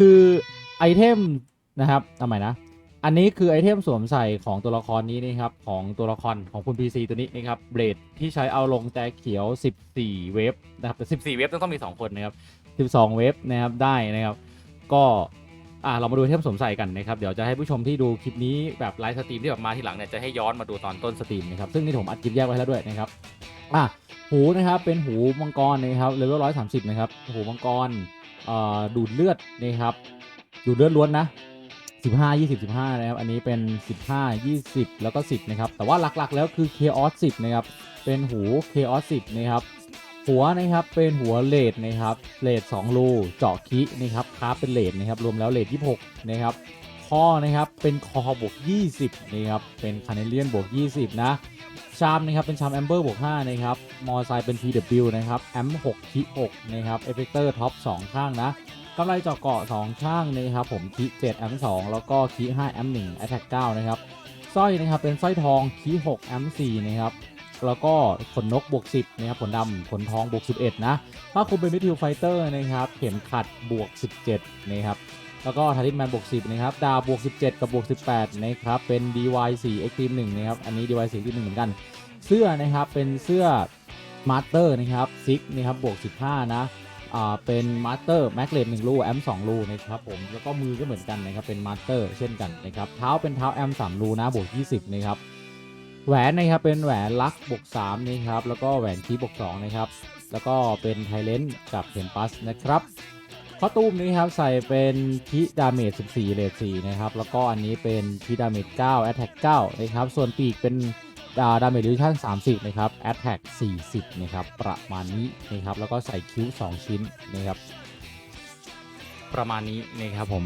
คือไอเทมนะครับทำไมนะ อันนี้คือไอเทมสวมใส่ของตัวละครนี้นะครับ ของตัวละครของคุณ PC ตัวนี้นะครับเบลดที่ใช้เอาลงแต่เขียว 14 เวฟนะครับแต่14 เวฟต้องต้องมี 2 คนนะครับ 12 เวฟนะครับได้นะครับ ก็อ่าเรามาดูไอเทมสวมใส่กันนะครับ เดี๋ยวจะให้ผู้ชมที่ดูคลิปนี้แบบไลฟ์สตรีมที่แบบมาทีหลังเนี่ยจะให้ย้อนมาดูตอนต้นสตรีมนะครับ ซึ่งนี่ผมอัดคลิปแยกไว้แล้วด้วยนะครับ อะ หูนะครับเป็นหูมังกรนะครับเลเวลร้อยสามสิบนะครับหูมังกรดูดเลือดนะครับดูดเลือดล้วนนะ15 20 15นะครับอันนี้เป็น15 20แล้วก็10นะครับแต่ว่าหลักๆแล้วคือ Chaos 10นะครับเป็นหู Chaos 10นะครับหัวนะครับเป็นหัวเลดนะครับเลด2รูเจาะคินะครับคาเป็นเลดนะครับรวมแล้วเลด26นะครับ ข้อนะครับ เป็นคอบวก 20นะครับ เป็นคาเนเลียนบวก 20 นะ ชามนะครับ เป็นชามแอมเบอร์บวก 5 นะครับ มอไซค์เป็น PW นะครับแอม6คิ6นะครับ เอฟเฟกเตอร์ท็อป 2 ข้างนะกำไรเจาะเกาะ 2 ข้างนะครับ ผมคี7แอม2แล้วก็คี5แอม1 a t t a c 9นะครับ สร้อยนะครับ เป็นสร้อยทองคี6แอม4นะครับแล้วก็ขนนกบวก 10นะครับขนดำขนทองบวก 11 นะ ถ้าคุณเป็นมิทิวไฟเตอร์นะครับ เข็มขัดบวก 17 นะครับ แล้วก็ทาริสแมนบวก10 นะครับ ดาบบวก 17 กับบวก 18 นะครับ เป็น DY4 Extreme 1นะครับ อันนี้ DY4 Extreme 1เหมือนกัน เสื้อนะครับ เป็นเสื้อมาสเตอร์นะครับซิกนะครับ บวก 15 นะ อ่า เป็นมาสเตอร์แม็กเลนหนึ่งลูแอมสองลูนะครับผม แล้วก็มือก็เหมือนกันนะครับ เป็นมาสเตอร์เช่นกันนะครับ เท้าเป็นเท้าแอมสามลูนะ บวก 20 นะครับ แหวนนะครับเป็นแหวนลักบวก3นะครับ แล้วก็แหวนคีบวก2นะครับ แล้วก็เป็นไทเลนกับเทมปัสนะครับ ข้อตุ้มนี้ครับใส่เป็นพีดาเมจ 14 เลท4นะครับ แล้วก็อันนี้เป็นพีดาเมจ 9 แอตแทก 9 นะครับ ส่วนปีกเป็นดาดาเมจดิชั่น 30 นะครับแอตแทก 40 นะครับ ประมาณนี้นะครับ แล้วก็ใส่คิ้ว 2 ชิ้นนะครับ ประมาณนี้นะครับผม